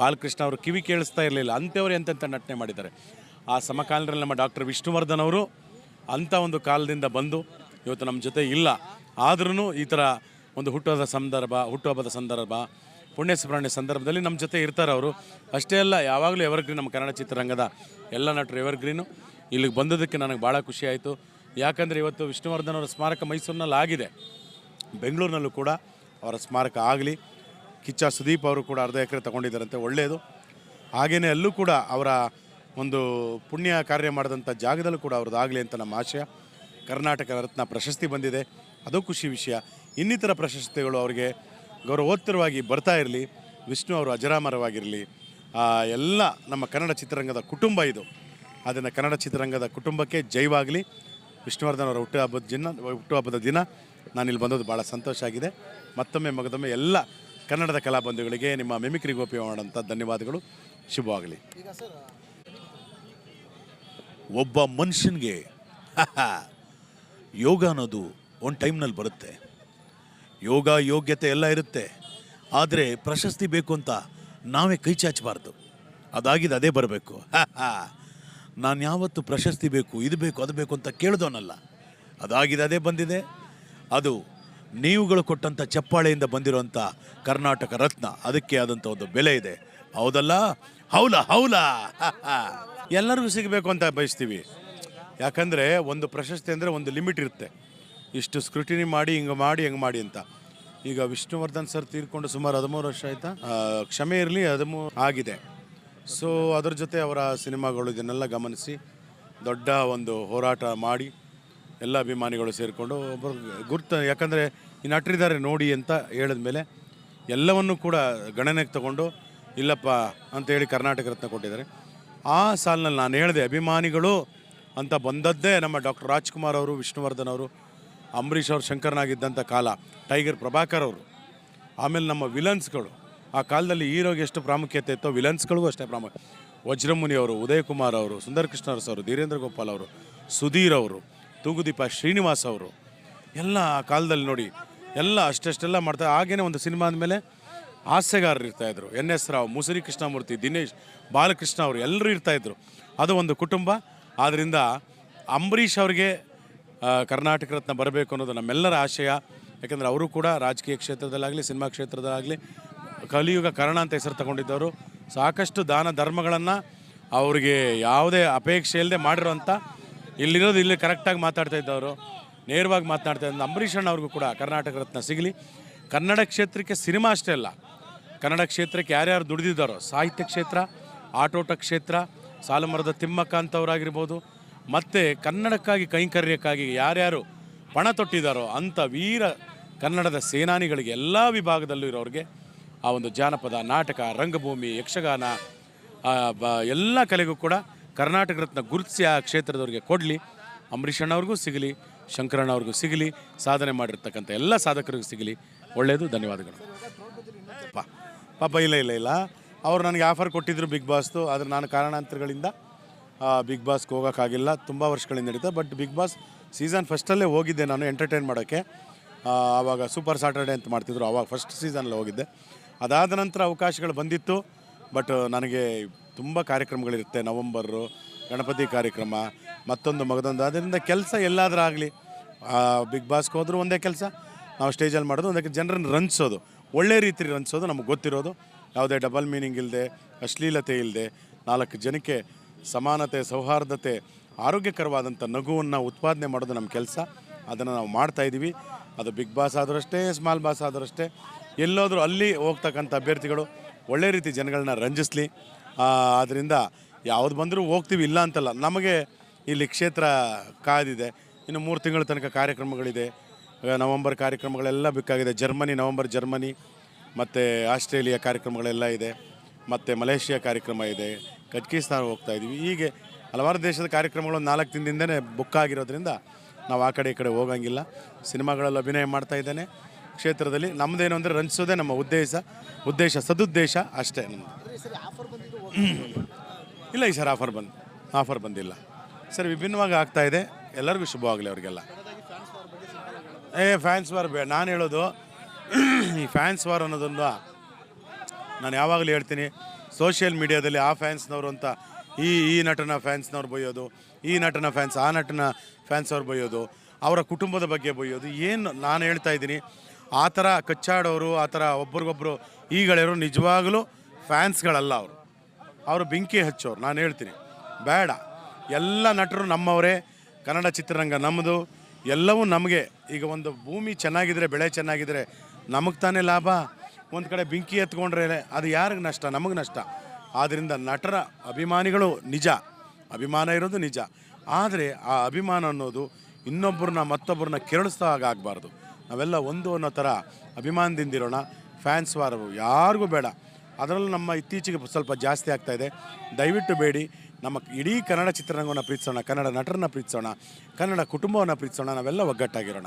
ಬಾಲಕೃಷ್ಣ ಅವರು ಕಿವಿ ಕೇಳಿಸ್ತಾ ಇರಲಿಲ್ಲ. ಅಂಥವ್ರು ಎಂತೆಂಥ ನಟನೆ ಮಾಡಿದ್ದಾರೆ. ಆ ಸಮಕಾಲದಲ್ಲಿ ನಮ್ಮ ಡಾಕ್ಟರ್ ವಿಷ್ಣುವರ್ಧನ್ ಅವರು ಅಂಥ ಒಂದು ಕಾಲದಿಂದ ಬಂದು ಇವತ್ತು ನಮ್ಮ ಜೊತೆ ಇಲ್ಲ. ಆದ್ರೂ ಈ ಥರ ಒಂದು ಹುಟ್ಟುಹಬ್ಬದ ಸಂದರ್ಭ ಹುಟ್ಟುಹಬ್ಬದ ಸಂದರ್ಭ ಪುಣ್ಯಸ್ಮರಣೆ ಸಂದರ್ಭದಲ್ಲಿ ನಮ್ಮ ಜೊತೆ ಇರ್ತಾರೆ ಅವರು. ಅಷ್ಟೇ ಅಲ್ಲ, ಯಾವಾಗಲೂ ಎವರ್ಗ್ರೀನ್ ನಮ್ಮ ಕನ್ನಡ ಚಿತ್ರರಂಗದ ಎಲ್ಲ ನಟರು ಎವರ್ಗ್ರೀನು ಇಲ್ಲಿಗೆ ಬಂದದಕ್ಕೆ ನನಗೆ ಭಾಳ ಖುಷಿ ಆಯಿತು. ಯಾಕಂದರೆ ಇವತ್ತು ವಿಷ್ಣುವರ್ಧನ್ ಅವರ ಸ್ಮಾರಕ ಮೈಸೂರಿನಲ್ಲಿ ಆಗಿದೆ ಬೆಂಗಳೂರಿನಲ್ಲೂ ಕೂಡ ಅವರ ಸ್ಮಾರಕ ಆಗಲಿ ಕಿಚ್ಚ ಸುದೀಪ್ ಅವರು ಕೂಡ ಅರ್ಧ ಎಕರೆ ತಗೊಂಡಿದ್ದಾರಂತೆ ಒಳ್ಳೆಯದು ಹಾಗೆಯೇ ಅಲ್ಲೂ ಕೂಡ ಅವರ ಒಂದು ಪುಣ್ಯ ಕಾರ್ಯ ಮಾಡಿದಂಥ ಜಾಗದಲ್ಲೂ ಕೂಡ ಅವ್ರದ್ದಾಗಲಿ ಅಂತ ನಮ್ಮ ಆಶಯ. ಕರ್ನಾಟಕ ರತ್ನ ಪ್ರಶಸ್ತಿ ಬಂದಿದೆ, ಅದು ಖುಷಿ ವಿಷಯ. ಇನ್ನಿತರ ಪ್ರಶಸ್ತಿಗಳು ಅವರಿಗೆ ಗೌರವೋತ್ತರವಾಗಿ ಬರ್ತಾ ಇರಲಿ, ವಿಷ್ಣು ಅವರು ಅಜರಾಮರವಾಗಿರಲಿ ಎಲ್ಲ ನಮ್ಮ ಕನ್ನಡ ಚಿತ್ರರಂಗದ ಕುಟುಂಬ ಇದು. ಅದನ್ನು ಕನ್ನಡ ಚಿತ್ರರಂಗದ ಕುಟುಂಬಕ್ಕೆ ಜೈವಾಗಲಿ. ವಿಷ್ಣುವರ್ಧನ್ ಅವರ ಹುಟ್ಟುಹಬ್ಬದ ದಿನ ಹುಟ್ಟುಹಬ್ಬದ ದಿನ ನಾನಿಲ್ಲಿ ಬಂದದ್ದು ಭಾಳ ಸಂತೋಷ ಆಗಿದೆ. ಮತ್ತೊಮ್ಮೆ, ಮಗದೊಮ್ಮೆ ಎಲ್ಲ ಕನ್ನಡದ ಕಲಾಬಂಧುಗಳಿಗೆ ನಿಮ್ಮ ಮಿಮಿಕ್ರಿ ಗೋಪಿ ಮಾಡೋಂಥ ಧನ್ಯವಾದಗಳು. ಶುಭವಾಗಲಿ. ಒಬ್ಬ ಮನುಷ್ಯನಿಗೆ ಯೋಗ ಅನ್ನೋದು ಒಂದು ಟೈಮ್ನಲ್ಲಿ ಬರುತ್ತೆ. ಯೋಗ ಯೋಗ್ಯತೆ ಎಲ್ಲ ಇರುತ್ತೆ. ಆದರೆ ಪ್ರಶಸ್ತಿ ಬೇಕು ಅಂತ ನಾವೇ ಕೈ ಚಾಚಬಾರ್ದು. ಅದಾಗಿದೆ ಅದೇ ಬರಬೇಕು. ನಾನು ಯಾವತ್ತು ಪ್ರಶಸ್ತಿ ಬೇಕು ಇದು ಬೇಕು ಅದು ಬೇಕು ಅಂತ ಕೇಳಿದವನಲ್ಲ. ಅದಾಗಿದೆ ಅದೇ ಬಂದಿದೆ. ಅದು ನೀವುಗಳು ಕೊಟ್ಟಂಥ ಚಪ್ಪಾಳೆಯಿಂದ ಬಂದಿರುವಂಥ ಕರ್ನಾಟಕ ರತ್ನ, ಅದಕ್ಕೆ ಆದಂಥ ಒಂದು ಬೆಲೆ ಇದೆ. ಹೌದಲ್ಲ? ಹೌಲ ಹೌಲ? ಎಲ್ಲರಿಗೂ ಸಿಗಬೇಕು ಅಂತ ಬಯಸ್ತೀವಿ. ಯಾಕಂದರೆ ಒಂದು ಪ್ರಶಸ್ತಿ ಅಂದರೆ ಒಂದು ಲಿಮಿಟ್ ಇರುತ್ತೆ. ಇಷ್ಟು ಸ್ಕ್ರೂಟಿನಿ ಮಾಡಿ, ಹಿಂಗೆ ಮಾಡಿ, ಹೆಂಗೆ ಮಾಡಿ ಅಂತ. ಈಗ ವಿಷ್ಣುವರ್ಧನ್ ಸರ್ ತೀರ್ಕೊಂಡು ಸುಮಾರು ಹದಿಮೂರು ವರ್ಷ ಆಯಿತಾ? ಕ್ಷಮೆ ಇರಲಿ, ಹದಿಮೂ, ಆಗಿದೆ. ಸೊ ಅದ್ರ ಜೊತೆ ಅವರ ಸಿನಿಮಾಗಳು ಇದನ್ನೆಲ್ಲ ಗಮನಿಸಿ, ದೊಡ್ಡ ಒಂದು ಹೋರಾಟ ಮಾಡಿ ಎಲ್ಲ ಅಭಿಮಾನಿಗಳು ಸೇರಿಕೊಂಡು ಒಬ್ಬರು ಗುರ್ತು, ಯಾಕಂದರೆ ಈ ನಟರಿದ್ದಾರೆ ನೋಡಿ ಅಂತ ಹೇಳಿದ ಮೇಲೆ ಎಲ್ಲವನ್ನು ಕೂಡ ಗಣನೆಗೆ ತಗೊಂಡು, ಇಲ್ಲಪ್ಪ ಅಂತೇಳಿ ಕರ್ನಾಟಕ ರತ್ನ ಕೊಟ್ಟಿದ್ದಾರೆ. ಆ ಸಾಲಿನಲ್ಲಿ ನಾನು ಹೇಳಿದೆ, ಅಭಿಮಾನಿಗಳು ಅಂತ ಬಂದದ್ದೇ ನಮ್ಮ ಡಾಕ್ಟರ್ ರಾಜ್ಕುಮಾರ್ ಅವರು, ವಿಷ್ಣುವರ್ಧನ್ ಅವರು, ಅಂಬರೀಷ್ ಅವರು, ಶಂಕರನಾಗಿದ್ದಂಥ ಕಾಲ, ಟೈಗರ್ ಪ್ರಭಾಕರ್ ಅವರು, ಆಮೇಲೆ ನಮ್ಮ ವಿಲನ್ಸ್ಗಳು, ಆ ಕಾಲದಲ್ಲಿ ಹೀರೋಗೆ ಎಷ್ಟು ಪ್ರಾಮುಖ್ಯತೆ ಇತ್ತೋ ವಿಲನ್ಸ್ಗಳಿಗೂ ಅಷ್ಟೇ ಪ್ರಾಮುಖ್ಯ ವಜ್ರಮುನಿ ಅವರು, ಉದಯಕುಮಾರ್ ಅವರು ಸುಂದರ್ ಕೃಷ್ಣರಸ್ ಅವರು, ಧೀರೇಂದ್ರ ಗೋಪಾಲ್ ಅವರು, ಸುಧೀರ್ ಅವರು ತೂಗುದೀಪ ಶ್ರೀನಿವಾಸ್ ಅವರು. ಎಲ್ಲ ಆ ಕಾಲದಲ್ಲಿ ನೋಡಿ, ಎಲ್ಲ ಅಷ್ಟೆಷ್ಟೆಲ್ಲ ಮಾಡ್ತಾರೆ ಹಾಗೇನೆ ಒಂದು ಸಿನಿಮಾ ಅಂದಮೇಲೆ ಹಾಸ್ಯಗಾರರು ಇರ್ತಾಯಿದ್ರು ಎನ್ ಎಸ್ ರಾವ್, ಮುಸುರಿ ಕೃಷ್ಣಮೂರ್ತಿ, ದಿನೇಶ್, ಬಾಲಕೃಷ್ಣ ಅವರು ಎಲ್ಲರೂ ಇರ್ತಾಯಿದ್ರು ಅದು ಒಂದು ಕುಟುಂಬ. ಆದ್ದರಿಂದ ಅಂಬರೀಷ್ ಅವರಿಗೆ ಕರ್ನಾಟಕ ರತ್ನ ಬರಬೇಕು ಅನ್ನೋದು ನಮ್ಮೆಲ್ಲರ ಆಶಯ. ಯಾಕೆಂದರೆ ಅವರು ಕೂಡ ರಾಜಕೀಯ ಕ್ಷೇತ್ರದಲ್ಲಾಗಲಿ, ಸಿನಿಮಾ ಕ್ಷೇತ್ರದಲ್ಲಾಗಲಿ ಕಲಿಯುಗ ಕರ್ಣ ಅಂತ ಹೆಸರು ತಗೊಂಡಿದ್ದವರು. ಸಾಕಷ್ಟು ದಾನ ಧರ್ಮಗಳನ್ನು ಅವರಿಗೆ ಯಾವುದೇ ಅಪೇಕ್ಷೆ ಇಲ್ಲದೆ ಇಲ್ಲಿರೋದು ಇಲ್ಲಿ ಕರೆಕ್ಟಾಗಿ ಮಾತಾಡ್ತಾ ಇದ್ದವರು, ನೇರವಾಗಿ ಮಾತನಾಡ್ತಾ ಇದ್ದ ಅಂಬರೀಷ್ ಅಣ್ಣ ಅವ್ರಿಗೂ ಕೂಡ ಕರ್ನಾಟಕ ರತ್ನ ಸಿಗಲಿ. ಕನ್ನಡ ಕ್ಷೇತ್ರಕ್ಕೆ ಸಿನಿಮಾ ಅಷ್ಟೇ ಅಲ್ಲ, ಕನ್ನಡ ಕ್ಷೇತ್ರಕ್ಕೆ ಯಾರ್ಯಾರು ದುಡಿದಿದ್ದಾರೋ, ಸಾಹಿತ್ಯ ಕ್ಷೇತ್ರ, ಆಟೋಟ ಕ್ಷೇತ್ರ, ಸಾಲುಮರದ ತಿಮ್ಮಕ್ಕ ಅಂತವರಾಗಿರ್ಬೋದು, ಮತ್ತು ಕನ್ನಡಕ್ಕಾಗಿ, ಕೈಂಕರ್ಯಕ್ಕಾಗಿ ಯಾರ್ಯಾರು ಪಣ ತೊಟ್ಟಿದ್ದಾರೋ ಅಂಥ ವೀರ ಕನ್ನಡದ ಸೇನಾನಿಗಳಿಗೆ ಎಲ್ಲ ವಿಭಾಗದಲ್ಲೂ ಇರೋರಿಗೆ ಆ ಒಂದು ಜಾನಪದ, ನಾಟಕ, ರಂಗಭೂಮಿ, ಯಕ್ಷಗಾನ ಎಲ್ಲ ಕಲೆಗೂ ಕೂಡ ಕರ್ನಾಟಕ ರತ್ನ ಗುರುತಿಸಿ ಆ ಕ್ಷೇತ್ರದವ್ರಿಗೆ ಕೊಡಲಿ ಅಂಬರೀಷಣ್ಣವ್ರಿಗೂ ಸಿಗಲಿ, ಶಂಕರಣ್ಣ ಅವ್ರಿಗೂ ಸಿಗಲಿ, ಸಾಧನೆ ಮಾಡಿರ್ತಕ್ಕಂಥ ಎಲ್ಲ ಸಾಧಕರಿಗೂ ಸಿಗಲಿ ಒಳ್ಳೆಯದು ಧನ್ಯವಾದಗಳು. ಪಾ, ಪಾಪ ಇಲ್ಲ ಇಲ್ಲ ಇಲ್ಲ. ಅವ್ರು ನನಗೆ ಆಫರ್ ಕೊಟ್ಟಿದ್ದರು ಬಿಗ್ ಬಾಸ್ದು, ಆದರೆ ನಾನು ಕಾರಣಾಂತರಗಳಿಂದ ಬಿಗ್ ಬಾಸ್ಗೆ ಹೋಗೋಕ್ಕಾಗಿಲ್ಲ. ತುಂಬ ವರ್ಷಗಳಿಂದ ನಡೀತಾ, ಬಟ್ ಬಿಗ್ ಬಾಸ್ ಸೀಸನ್ ಫಸ್ಟಲ್ಲೇ ಹೋಗಿದ್ದೆ ನಾನು ಎಂಟರ್ಟೈನ್ ಮಾಡೋಕ್ಕೆ. ಆವಾಗ ಸೂಪರ್ ಸ್ಯಾಟರ್ಡೆ ಅಂತ ಮಾಡ್ತಿದ್ರು, ಆವಾಗ ಫಸ್ಟ್ ಸೀಸನಲ್ಲಿ ಹೋಗಿದ್ದೆ. ಅದಾದ ನಂತರ ಅವಕಾಶಗಳು ಬಂದಿತ್ತು, ಬಟ್ ನನಗೆ ತುಂಬ ಕಾರ್ಯಕ್ರಮಗಳಿರುತ್ತೆ. ನವಂಬರು, ಗಣಪತಿ ಕಾರ್ಯಕ್ರಮ, ಮತ್ತೊಂದು ಮಗದೊಂದು. ಅದರಿಂದ ಕೆಲಸ ಎಲ್ಲಾದರೂ ಆಗಲಿ ಬಿಗ್ ಬಾಸ್ಗೆ ಹೋದರೂ ಒಂದೇ ಕೆಲಸ. ನಾವು ಸ್ಟೇಜಲ್ಲಿ ಮಾಡೋದು ಅದಕ್ಕೆ ಜನರನ್ನು ರಂಜಿಸೋದು. ಒಳ್ಳೆ ರೀತಿ ರಂಜಿಸೋದು, ನಮಗೆ ಗೊತ್ತಿರೋದು. ಯಾವುದೇ ಡಬಲ್ ಮೀನಿಂಗ್ ಇಲ್ಲದೆ ಅಶ್ಲೀಲತೆ ಇಲ್ಲದೆ ನಾಲ್ಕು ಜನಕ್ಕೆ ಸಮಾನತೆ, ಸೌಹಾರ್ದತೆ, ಆರೋಗ್ಯಕರವಾದಂಥ ನಗುವನ್ನು ಉತ್ಪಾದನೆ ಮಾಡೋದು ನಮ್ಮ ಕೆಲಸ. ಅದನ್ನು ನಾವು ಮಾಡ್ತಾ ಇದ್ದೀವಿ. ಅದು ಬಿಗ್ ಬಾಸ್ ಆದರೂ ಅಷ್ಟೇ ಸ್ಮಾಲ್ ಬಾಸ್ ಆದರೂ ಅಷ್ಟೇ ಎಲ್ಲೋದ್ರೂ ಅಲ್ಲಿ ಹೋಗ್ತಕ್ಕಂಥ ಅಭ್ಯರ್ಥಿಗಳು ಒಳ್ಳೆ ರೀತಿ ಜನಗಳನ್ನ ರಂಜಿಸ್ಲಿ. ಆದ್ದರಿಂದ ಯಾವ್ದು ಬಂದರೂ ಹೋಗ್ತೀವಿ, ಇಲ್ಲ ಅಂತಲ್ಲ. ನಮಗೆ ಇಲ್ಲಿ ಕ್ಷೇತ್ರ ಕಾದಿದೆ ಇನ್ನು ಮೂರು ತಿಂಗಳ ತನಕ ಕಾರ್ಯಕ್ರಮಗಳಿದೆ. ನವಂಬರ್ ಕಾರ್ಯಕ್ರಮಗಳೆಲ್ಲ ಬೇಕಾಗಿದೆ. ಜರ್ಮನಿ, ನವಂಬರ್ ಜರ್ಮನಿ, ಮತ್ತು ಆಸ್ಟ್ರೇಲಿಯಾ ಕಾರ್ಯಕ್ರಮಗಳೆಲ್ಲ ಇದೆ. ಮತ್ತು ಮಲೇಷಿಯಾ ಕಾರ್ಯಕ್ರಮ ಇದೆ. ಕಜ್ಕಿಸ್ತಾನ ಹೋಗ್ತಾ ಇದ್ದೀವಿ. ಹೀಗೆ ಹಲವಾರು ದೇಶದ ಕಾರ್ಯಕ್ರಮಗಳು ನಾಲ್ಕು ದಿನದಿಂದನೇ ಬುಕ್ ಆಗಿರೋದ್ರಿಂದ ನಾವು ಆ ಕಡೆ ಈ ಕಡೆ ಹೋಗಂಗಿಲ್ಲ. ಸಿನಿಮಾಗಳಲ್ಲಿ ಅಭಿನಯ ಮಾಡ್ತಾ ಇದ್ದೇನೆ. ಕ್ಷೇತ್ರದಲ್ಲಿ ನಮ್ಮದೇನು ಅಂದರೆ ರಂಜಿಸೋದೇ ನಮ್ಮ ಉದ್ದೇಶ. ಉದ್ದೇಶ, ಸದುದ್ದೇಶ ಅಷ್ಟೇ ನಮ್ಮದು ಇಲ್ಲ ಈ ಸರ್ ಆಫರ್ ಬಂದು, ಆಫರ್ ಬಂದಿಲ್ಲ. ಸರ್, ವಿಭಿನ್ನವಾಗಿ ಆಗ್ತಾ ಇದೆ. ಎಲ್ಲರಿಗೂ ಶುಭವಾಗಲಿ ಅವರಿಗೆಲ್ಲ. ಏ ಫ್ಯಾನ್ಸ್ ವಾರ್ ಬೇಡ ನಾನು ಹೇಳೋದು, ಈ ಫ್ಯಾನ್ಸ್ ವಾರ್ ಅನ್ನೋದೊಂದು, ನಾನು ಯಾವಾಗಲೂ ಹೇಳ್ತೀನಿ ಸೋಷಿಯಲ್ ಮೀಡಿಯಾದಲ್ಲಿ ಆ ಫ್ಯಾನ್ಸ್ನವರು ಅಂತ, ಈ ಈ ನಟನ ಫ್ಯಾನ್ಸ್ನವ್ರು ಬೈಯೋದು ಈ ನಟನ ಫ್ಯಾನ್ಸ್ ಆ ನಟನ ಫ್ಯಾನ್ಸ್ ಅವ್ರು ಬೈಯೋದು ಅವರ ಕುಟುಂಬದ ಬಗ್ಗೆ ಬೈಯೋದು ಏನು ನಾನು ಹೇಳ್ತಾ ಇದ್ದೀನಿ, ಆ ಥರ ಕಚ್ಚಾಡೋರು, ಆ ಥರ ಒಬ್ರಿಗೊಬ್ರು ಈಗಳಿರೋ ನಿಜವಾಗಲೂ ಫ್ಯಾನ್ಸ್ಗಳಲ್ಲ ಅವರು. ಅವರು ಬೆಂಕಿ ಹಚ್ಚೋರು, ನಾನು ಹೇಳ್ತೀನಿ. ಬೇಡ. ಎಲ್ಲ ನಟರು ನಮ್ಮವರೇ, ಕನ್ನಡ ಚಿತ್ರರಂಗ ನಮ್ಮದು ಎಲ್ಲವೂ ನಮಗೆ. ಈಗ ಒಂದು ಭೂಮಿ ಚೆನ್ನಾಗಿದ್ರೆ, ಬೆಳೆ ಚೆನ್ನಾಗಿದ್ರೆ ನಮಗೆ ತಾನೇ ಲಾಭ. ಒಂದು ಕಡೆ ಬೆಂಕಿ ಎತ್ಕೊಂಡ್ರೆ ಅದು ಯಾರಿಗೆ ನಷ್ಟ? ನಮಗೆ ನಷ್ಟ. ಆದ್ದರಿಂದ ನಟರ ಅಭಿಮಾನಿಗಳು ನಿಜ. ಅಭಿಮಾನ ಇರೋದು ನಿಜ. ಆದರೆ ಆ ಅಭಿಮಾನ ಅನ್ನೋದು ಇನ್ನೊಬ್ಬರನ್ನ ಮತ್ತೊಬ್ಬರನ್ನ ಕೆರಳಿಸ್ತಾ ಆಗಬಾರ್ದು. ನಾವೆಲ್ಲ ಒಂದು ಅನ್ನೋ ಥರ ಅಭಿಮಾನದಿಂದಿರೋಣ ಫ್ಯಾನ್ಸ್ ವಾರವು ಯಾರಿಗೂ ಬೇಡ. ಅದರಲ್ಲೂ ನಮ್ಮ ಇತ್ತೀಚೆಗೆ ಸ್ವಲ್ಪ ಜಾಸ್ತಿ ಆಗ್ತಾ ಇದೆ. ದಯವಿಟ್ಟು ಬೇಡಿ. ನಮ್ಮ ಇಡೀ ಕನ್ನಡ ಚಿತ್ರರಂಗವನ್ನು ಪ್ರೀತಿಸೋಣ, ಕನ್ನಡ ನಟರನ್ನ ಪ್ರೀತಿಸೋಣ, ಕನ್ನಡ ಕುಟುಂಬವನ್ನು ಪ್ರೀತಿಸೋಣ, ನಾವೆಲ್ಲ ಒಗ್ಗಟ್ಟಾಗಿರೋಣ.